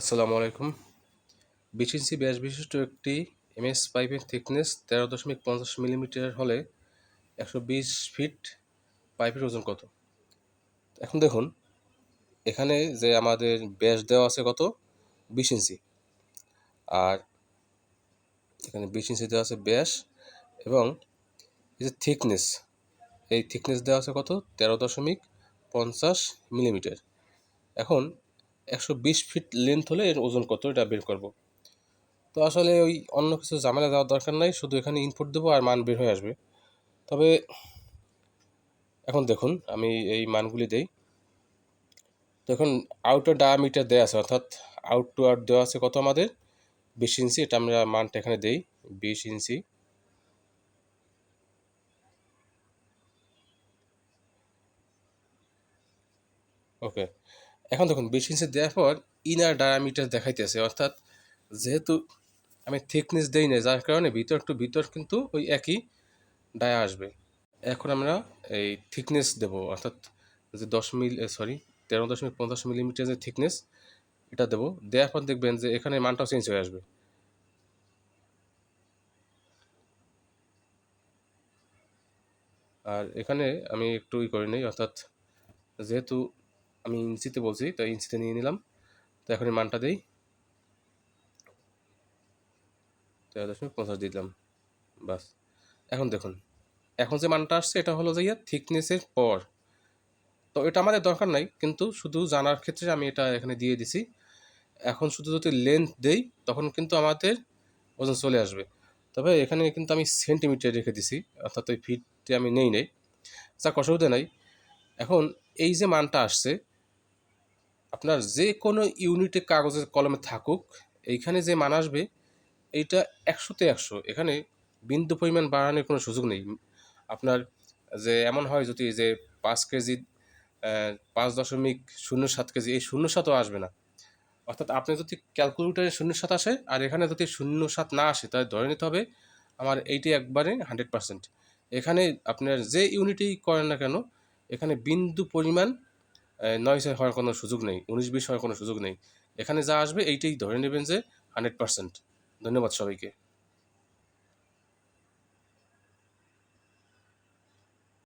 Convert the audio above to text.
আসসালামু আলাইকুম। বিশ ইঞ্চি ব্যাস বিশিষ্ট একটি এমএস পাইপের থিকনেস তেরো দশমিক পঞ্চাশ মিলিমিটার হলে একশো বিশ ফিট পাইপের ওজন কত? এখন দেখুন, এখানে যে আমাদের ব্যাস দেওয়া আছে কত? বিশ ইঞ্চি। আর এখানে বিশ ইঞ্চি দেওয়া আছে ব্যাস এবং এই যে থিকনেস এই থিকনেস দেওয়া আছে কত? তেরো দশমিক পঞ্চাশ মিলিমিটার এখন একশো বিশ ফিট লেন্থ হলে এর ওজন কত, এটা বের করব। তো আসলে ওই অন্য কিছু ঝামেলা দেওয়ার দরকার নাই, শুধু এখানে ইনপুট দেবো আর মান বের হয়ে আসবে। তবে এখন দেখুন, আমি এই মানগুলি দেই। তো এখন আউটার ডায়ামিটার দেওয়া আছে, অর্থাৎ আউট টু আউট দেওয়া আছে কত আমাদের? বিশ ইঞ্চি, এটা আমরা মানটা এখানে দেই, বিশ ইঞ্চি। ওকে এখন দেখুন বিশ ইঞ্চি দেওয়ার পর ইনার ডায়ামিটার দেখাইতেছে, অর্থাৎ যেহেতু আমি থিকনেস দেই না যার কারণে ভিতর টু ভিতর কিন্তু ওই একই ডায়া আসবে। এখন আমরা এই থিকনেস দেব, অর্থাৎ যে দশ মিল সরি তেরো দশমিক পঞ্চাশ মিলিমিটার যে থিকনেস এটা দেবো। দেওয়ার পর দেখবেন যে এখানে মানটাও চেঞ্জ হয়ে আসবে। আর এখানে আমি একটু ই করে নিই, অর্থাৎ যেহেতু আমি ইঞ্চিতে বলছি, তো ইঞ্চিতে নিয়ে নিলাম। তো এখন এই মানটা দিই। তেরো দশমিক পঞ্চাশ দিলাম। বাস। এখন দেখুন, এখন যে মানটা আসছে, এটা হলো যাইয়া থিকনেসের পর। তো এটা আমাদের দরকার নাই, কিন্তু শুধু জানার ক্ষেত্রে আমি এটা এখানে দিয়ে দিছি। এখন শুধু যদি লেন্থ দেই, তখন কিন্তু আমাদের ওজন চলে আসবে। তবে এখানে কিন্তু আমি সেন্টিমিটার রেখে দিছি, অর্থাৎ ওই ফিটে আমি নেই নেই। যাক, অসুবিধা নাই। এখন এই যে মানটা আসছে আপনার যে কোনো ইউনিটে কাগজের কলমে থাকুক, এইখানে যে মান আসবে, এইটা একশোতে একশো। এখানে বিন্দু পরিমাণ বাড়ানোর কোনো সুযোগ নেই। আপনার যে এমন হয় যদি যে পাঁচ কেজি পাঁচ দশমিক শূন্য সাত কেজি, এই শূন্য সাতও আসবে না। অর্থাৎ আপনি যদি ক্যালকুলেটারে শূন্য সাত আসে, আর এখানে যদি শূন্য সাত না আসে, তাহলে ধরে নিতে হবে আমার এইটি একবারে হান্ড্রেড পার্সেন্ট। এখানে আপনার যে ইউনিটেই করেন না কেন, এখানে বিন্দু পরিমাণ নয় ছয় হওয়ার কোনো সুযোগ নেই, উনিশ বিশ হওয়ার কোনো সুযোগ নেই। এখানে যা আসবে, এইটাই ধরে নেবেন যে হান্ড্রেড পার্সেন্ট ধন্যবাদ সবাইকে।